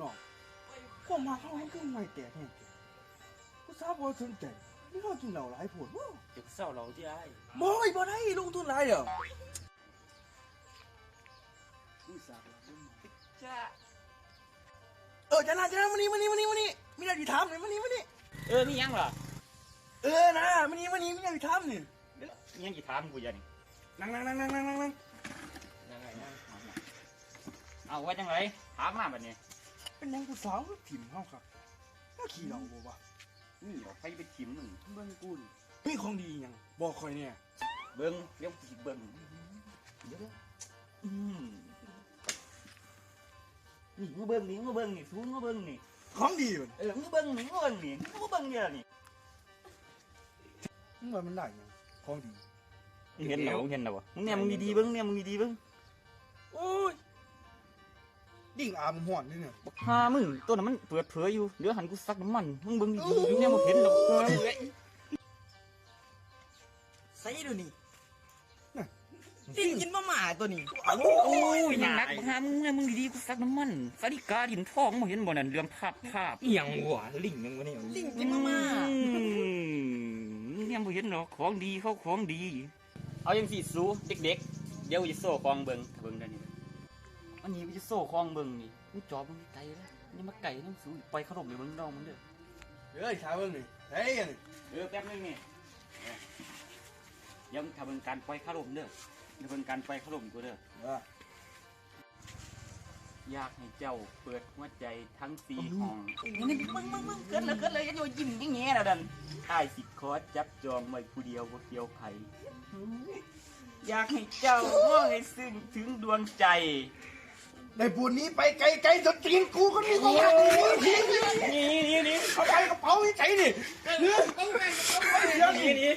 น้องความมาเขามันคือไม่แตกแห้งกูทราบว่าสนใจนี่เรากินเหล้าหลายผลว้าเดี๋ยวเศร้าเราที่ไอ้บ่อยบ่ได้ลงทุนหลายเด้อกูสาบเราจ้าเออจะน่าจะน่ามานี่มานี่มานี่มานี่มีอะไรที่ถามหน่อยมานี่มานี่เออมียังเหรอเออนะมานี่มานี่มีอะไรที่ถามนี่มียังกี่ถามกูยังนี่นั่งนั่งนั่งนั่งนั่งนั่งนั่งยังไงนะเอาไว้จังไรถามมาแบบนี้ เป็นหยังกูสาวก็ถิ่มเฮาครับน่าขี้เหล้าบ่วะนี่เอาไปไปชิมมึงเบิ่งกูนี่มีของดีหยังบอกคอยเนี่ยเบิ้งเดี๋ยวกูสิเบิ้งเดี๋ยวเดี๋ยวอืมนี่มึงเบิ้งนี่มึงเบิ้งนี่สูงมึงเบิ้งนี่ของดีมันเออมึงเบิ้งนี่มึงเบิ้งนี่มึงเบิ้งเนี่ยนี่มึงว่ามันได้หยังของดีมึงเห็นเหรอมึงเห็นเหรอวะมึงเนี่ยมึงดีๆเบิ้งเนี่ยมึงดีๆเบิ้งโอ้ย ดิ่งอาบห่อนนี่เนี่ยบักฮามึงตัวนั้นมันเปิดเผยอยู่เดี๋ยวหันกูซักน้ำมันมึงเบิ้งดีๆมึงเนี่ยมึงเห็นเหรอใส่ดูนี่ดินกินมาหมาตัวนี้โอ้ยยังนักบักฮามึงเนี่ยมึงดีๆกูซักน้ำมันสาริกาดินทองมึงเห็นบ่นั่นเรื่องภาพภาพอีหยังวะลิงยังวะเนี่ยดินกินมาหมาอืมเนี่ยบ่เห็นหรอกของดีเขาของดี เอายังสิสูเด็กๆเดี๋ยวจะโซ่คลองเบิงถ้าเบิงได้นี่ อันนี้จะโซ่คลองเบิงนี่มึงจอบมึงไกลแล้วนี่มาไก่น้ำสูปล่อยขนมในเบิงน้องมึงเด้อเฮ้ยชาเบิ่งนี่เฮ้ยอันนี่เออแป๊บนึงนี่เออเดี๋ยวมึงทำเบิงการปล่อยขนมเด้อเดี๋ยวเบิงการปล่อยขนมกูเด้อว่าอยากให้เจ้าเปิดหัวใจทั้งสี่ห้องนี่มึงมึงมึงเกิดเลยเกิดเลยอย่าโยนยิ้มอย่างเงี้ยนะดันอ้ายสิขอจับจองไว้ผู้เดียวบ่เกี่ยวไผอยากให้เจ้ามองให้ซึ้งถึงดวงใจ ได้พูดนี้ไปไกลๆจนจีนกูก็มีความรักนี่นี่นี่นี่เขาใช้กระเป๋าที่ใจดิเนื้อไปไปไปนี่นี่